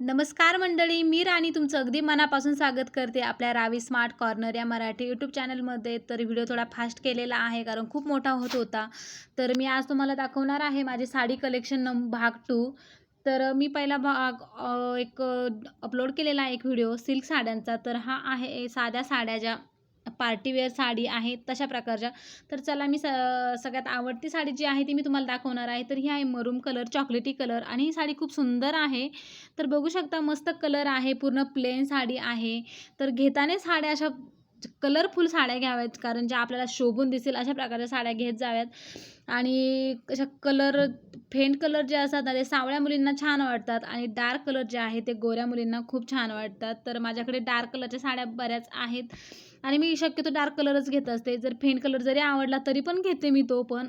नमस्कार मंडळी मी राणी तुमचं अगदी मनापासून स्वागत करते आपल्या रावी स्मार्ट कॉर्नर या मराठी यूट्यूब चॅनलमध्ये तर व्हिडिओ थोडा फास्ट केलेला आहे कारण खूप मोठा होत होता. तर मी आज तुम्हाला दाखवणार आहे माझे साडी कलेक्शन नम भाग टू तर मी पहिला भाग एक अपलोड केलेला आहे एक व्हिडिओ सिल्क साड्यांचा. तर हा आहे साध्या साड्या ज्या पार्टीवेअर साडी आहे तशा प्रकारच्या. तर चला मी स सगळ्यात आवडती साडी जी आहे ती मी तुम्हाला दाखवणार आहे. तर ही आहे मरूम कलर चॉकलेटी कलर आणि ही साडी खूप सुंदर आहे. तर बघू शकता मस्त कलर आहे पूर्ण प्लेन साडी आहे. तर घेताना साड्या अशा कलरफुल साड्या घ्याव्यात कारण ज्या आपल्याला शोभून दिसेल अशा प्रकारच्या साड्या घेत जाव्यात. आणि अशा कलर फेंट कलर जे असतात ना ते सावळ्या मुलींना छान वाटतात आणि डार्क कलर जे आहे ते गोऱ्या मुलींना खूप छान वाटतात. तर माझ्याकडे डार्क कलरच्या साड्या बऱ्याच आहेत. आणि मी शक्यतो डार्क कलरच घेत असते. जर फेंट कलर जरी आवडला तरी पण घेते मी तो पण.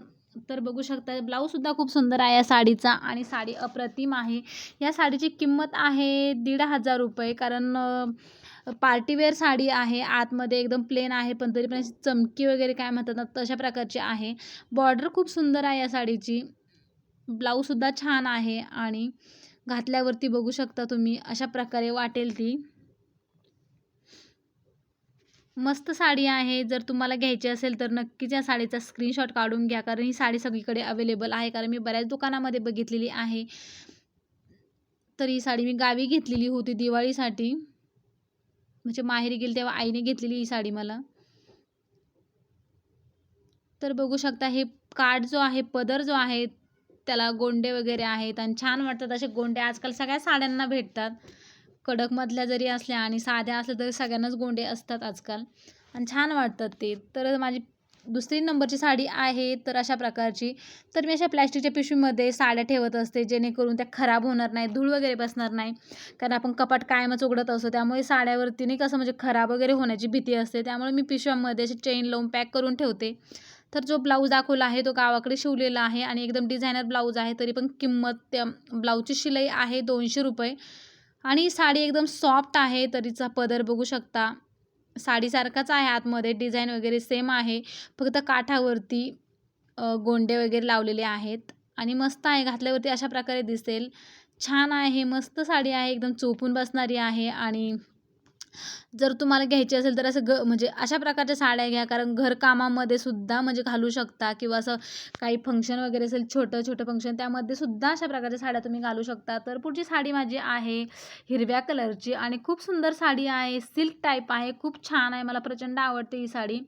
तर बघू शकता ब्लाऊजसुद्धा खूप सुंदर आहे या साडीचा आणि साडी अप्रतिम आहे. या साडीची किंमत आहे दीड हजार रुपये कारण पार्टीवेअर साडी आहे आतमध्ये एकदम प्लेन आहे पण तरी पण अशी चमकी वगैरे काय म्हणतात ना तशा प्रकारची आहे. बॉर्डर खूप सुंदर आहे या साडीची. ब्लाऊजसुद्धा छान आहे आणि घातल्यावरती बघू शकता तुम्ही अशा प्रकारे वाटेल ती. मस्त साडी आहे जर तुम्हाला घ्यायची असेल तर नक्कीच या साडीचा स्क्रीनशॉट काढून घ्या कारण ही साडी सगळीकडे अवेलेबल आहे कारण मी बऱ्याच दुकानामध्ये बघितलेली आहे. तर ही साडी मी गावी घेतलेली होती दिवाळीसाठी. म्हणजे माहेरी गेली तेव्हा आईने घेतलेली ही साडी मला. तर बघू शकता हे काठ जो आहे पदर जो आहे त्याला गोंडे वगैरे आहेत आणि छान वाटतात असे गोंडे. आजकाल सगळ्या साड्यांना भेटतात. कडकमधल्या जरी असल्या आणि साध्या असल्या तरी सगळ्यांनाच गोंडे असतात आजकाल. आणि छान वाटतात ते. तर माझी दुसरी नंबरची साडी आहे तर अशा प्रकारची. तर मी अशा प्लॅस्टिकच्या पिशवीमध्ये साड्या ठेवत असते जेणेकरून त्या खराब होणार नाही धूळ वगैरे बसणार नाही. कारण आपण कपाट कायमच उघडत असतो त्यामुळे साड्यावरती नाही कसं म्हणजे खराब वगैरे होण्याची भीती असते. त्यामुळे मी पिशव्यांमध्ये अशी चेन लावून पॅक करून ठेवते. तर जो ब्लाऊज दाखवला आहे तो गावाकडे शिवलेला आहे आणि एकदम डिझायनर ब्लाऊज आहे तरी पण किंमत त्या ब्लाऊजची शिलाई आहे दोनशे रुपये. आणि साडी एकदम सॉफ्ट आहे तरीचा पदर बघू शकता. साडीसारखाच आहे आतमध्ये डिझाईन वगैरे सेम आहे. फक्त काठावरती गोंडे वगैरे लावलेले आहेत. आणि मस्त आहे घातल्यावरती अशा प्रकारे दिसेल. छान आहे मस्त साडी आहे एकदम चोपून बसणारी आहे आणि जर तुम्हाला घ्यायची असेल तर असं ग म्हणजे अशा प्रकारच्या साड्या घ्या. कारण घरकामामध्ये सुद्धा म्हणजे घालू शकता किंवा असं काही फंक्शन वगैरे असेल छोटं छोटं फंक्शन त्यामध्ये सुद्धा अशा प्रकारच्या साड्या तुम्ही घालू शकता. तर पुढची साडी माझी आहे हिरव्या कलरची आणि खूप सुंदर साडी आहे. सिल्क टाईप आहे. खूप छान आहे. मला प्रचंड आवडते ही साडी.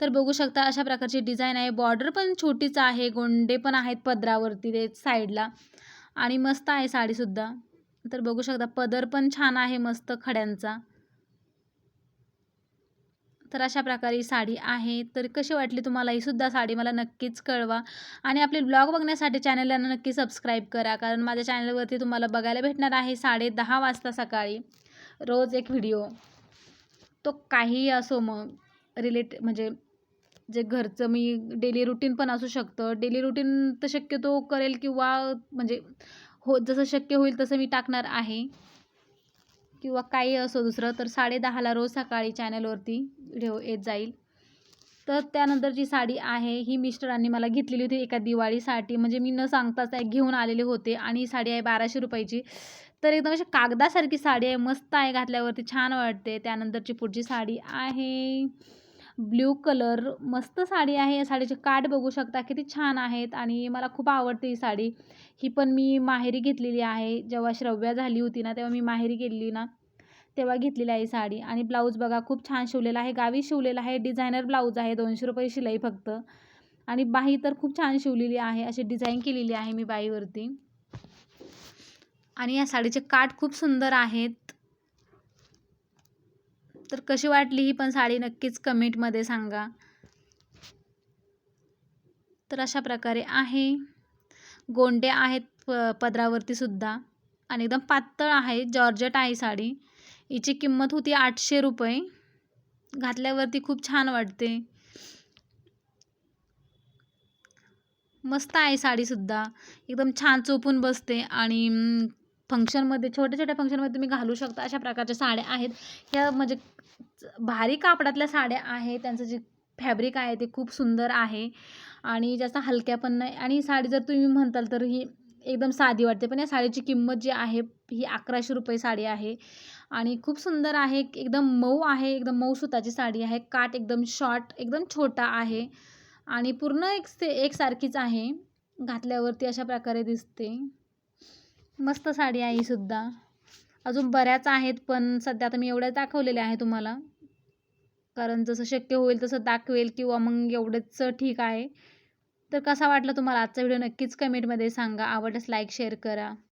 तर बघू शकता अशा प्रकारची डिझाईन आहे. बॉर्डर पण छोटीच आहे. गोंडे पण आहेत पदरावरती ते साईडला. आणि मस्त आहे साडीसुद्धा. तर बघू शकता पदर पण छान आहे मस्त खड्यांचा. तर अशा प्रकारे साडी आहे. तर कशी वाटली तुम्हाला? ही सुद्धा साडी मला नक्कीच कळवा. आणि आपले ब्लॉग बघण्यासाठी चॅनलला नक्की सबस्क्राईब करा. कारण माझ्या चॅनलवरती तुम्हाला बघायला भेटणार आहे साडे दहा वाजता सकाळी. रोज एक व्हिडिओ. तो काहीही असो मग. रिलेट म्हणजे जे घरचं मी डेली रुटीन पण असू शकतं. डेली रुटीन तर शक्यतो करेल किंवा म्हणजे हो जसं शक्य होईल तसं मी टाकणार आहे. किंवा काही असो दुसरं तर साडे दहाला रोज सकाळी चॅनलवरती व्हिडिओ येत जाईल. तर त्यानंतरची साडी आहे ही मिस्टरांनी मला घेतलेली होती एका दिवाळीसाठी. म्हणजे मी न सांगताच एक घेऊन आलेले होते आणि ही साडी आहे बाराशे रुपयाची. तर एकदम अशी कागदासारखी साडी आहे मस्त आहे घातल्यावरती छान वाटते. त्यानंतरची पुढची साडी आहे. ब्ल्यू कलर मस्त साडी आहे. या साडीचे काठ बघू शकता किती छान आहेत आणि मला खूप आवडते ही साडी. ही पण मी माहेरी घेतलेली आहे. जेव्हा श्रव्या झाली होती ना तेव्हा मी माहेरी गेलेली ना तेव्हा घेतलेली आहे साडी. आणि ब्लाऊज बघा खूप छान शिवलेला आहे. गावी शिवलेला आहे. डिझायनर ब्लाऊज आहे. दोनशे रुपये शिलाई फक्त. आणि बाही तर खूप छान शिवलेली आहे. अशी डिझाईन केलेली आहे मी बाईवरती. आणि या साडीचे काठ खूप सुंदर आहेत. तर कशी वाटली ही पण साडी नक्कीच कमेंटमध्ये सांगा. तर अशा प्रकारे आहे. गोंडे आहेत प पदरावरती सुद्धा. आणि एकदम पातळ आहे जॉर्जट आहे साडी. हिची किंमत होती आठशे रुपये. घातल्यावरती खूप छान वाटते. मस्त आहे साडीसुद्धा एकदम छान चोपून बसते आणि फंक्शनमध्ये छोट्या छोट्या फंक्शनमध्ये तुम्ही घालू शकता अशा प्रकारच्या साड्या आहेत. ह्या म्हणजे भारी कापडातल्या साड्या आहेत. त्यांचं जे फॅब्रिक आहे ते खूप सुंदर आहे. आणि जास्त हलक्या पण नाही. आणि साडी जर तुम्ही म्हणताल तर ही एकदम साधी वाटते. पण या साडीची किंमत जी आहे ही अकराशे रुपये साडी आहे. आणि खूप सुंदर आहे. एकदम मऊ आहे. एकदम मऊ सुताची साडी आहे. काट एकदम शॉर्ट एकदम छोटा आहे. आणि पूर्ण एक एकसारखीच आहे. घातल्यावरती अशा प्रकारे दिसते. मस्त साडी आहे सुद्धा. अजून बऱ्याच आहेत पण सध्या आता मी एवढ्या दाखवलेल्या आहे तुम्हाला. कारण जसं शक्य होईल तसं दाखवेल किंवा मग एवढंच ठीक आहे. तर कसा वाटला तुम्हाला आजचा व्हिडिओ? नक्कीच कमेंटमध्ये सांगा. आवडल्यास लाईक शेअर करा.